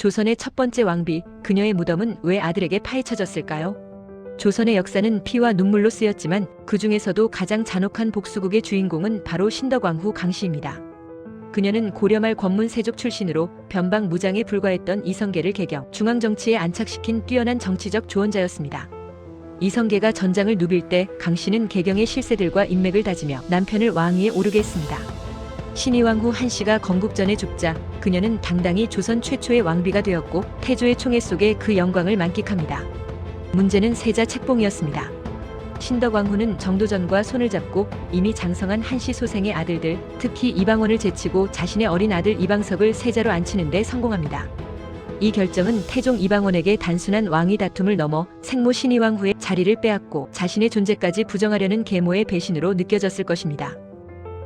조선의 첫 번째 왕비, 그녀의 무덤은 왜 아들에게 파헤쳐졌을까요? 조선의 역사는 피와 눈물로 쓰였지만 그 중에서도 가장 잔혹한 복수국의 주인공은 바로 신덕왕후 강씨입니다. 그녀는 고려말 권문 세족 출신으로 변방 무장에 불과했던 이성계를 개경, 중앙정치에 안착시킨 뛰어난 정치적 조언자였습니다. 이성계가 전장을 누빌 때 강씨는 개경의 실세들과 인맥을 다지며 남편을 왕위에 오르게 했습니다. 신의왕후 한씨가 건국 전에 죽자 그녀는 당당히 조선 최초의 왕비가 되었고 태조의 총애 속에 그 영광을 만끽합니다. 문제는 세자 책봉이었습니다. 신덕왕후는 정도전과 손을 잡고 이미 장성한 한씨 소생의 아들들, 특히 이방원을 제치고 자신의 어린 아들 이방석을 세자로 앉히는 데 성공합니다. 이 결정은 태종 이방원에게 단순한 왕위 다툼을 넘어 생모 신의왕후의 자리를 빼앗고 자신의 존재까지 부정하려는 계모의 배신으로 느껴졌을 것입니다.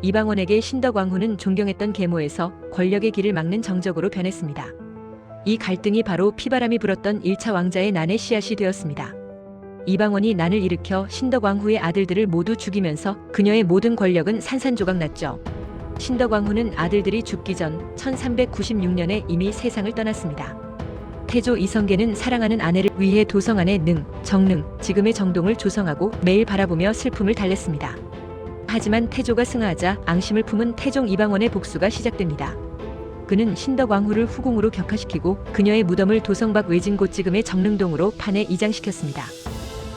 이방원에게 신덕왕후는 존경했던 계모에서 권력의 길을 막는 정적으로 변했습니다. 이 갈등이 바로 피바람이 불었던 1차 왕자의 난의 씨앗이 되었습니다. 이방원이 난을 일으켜 신덕왕후의 아들들을 모두 죽이면서 그녀의 모든 권력은 산산조각 났죠. 신덕왕후는 아들들이 죽기 전 1396년에 이미 세상을 떠났습니다. 태조 이성계는 사랑하는 아내를 위해 도성 안의 능, 정능, 지금의 정동을 조성하고 매일 바라보며 슬픔을 달랬습니다. 하지만 태조가 승하하자 앙심을 품은 태종 이방원의 복수가 시작됩니다. 그는 신덕왕후를 후궁으로 격하시키고 그녀의 무덤을 도성 밖 외진 곳 지금의 정릉동으로 판에 이장시켰습니다.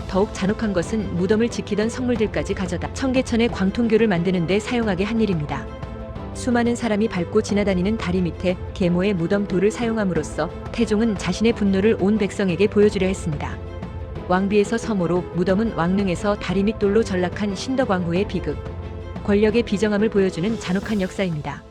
더욱 잔혹한 것은 무덤을 지키던 성물들까지 가져다 청계천의 광통교를 만드는 데 사용하게 한 일입니다. 수많은 사람이 밟고 지나다니는 다리 밑에 계모의 무덤 돌을 사용함으로써 태종은 자신의 분노를 온 백성에게 보여주려 했습니다. 왕비에서 서모로 무덤은 왕릉에서 다리 밑 돌로 전락한 신덕왕후의 비극. 권력의 비정함을 보여주는 잔혹한 역사입니다.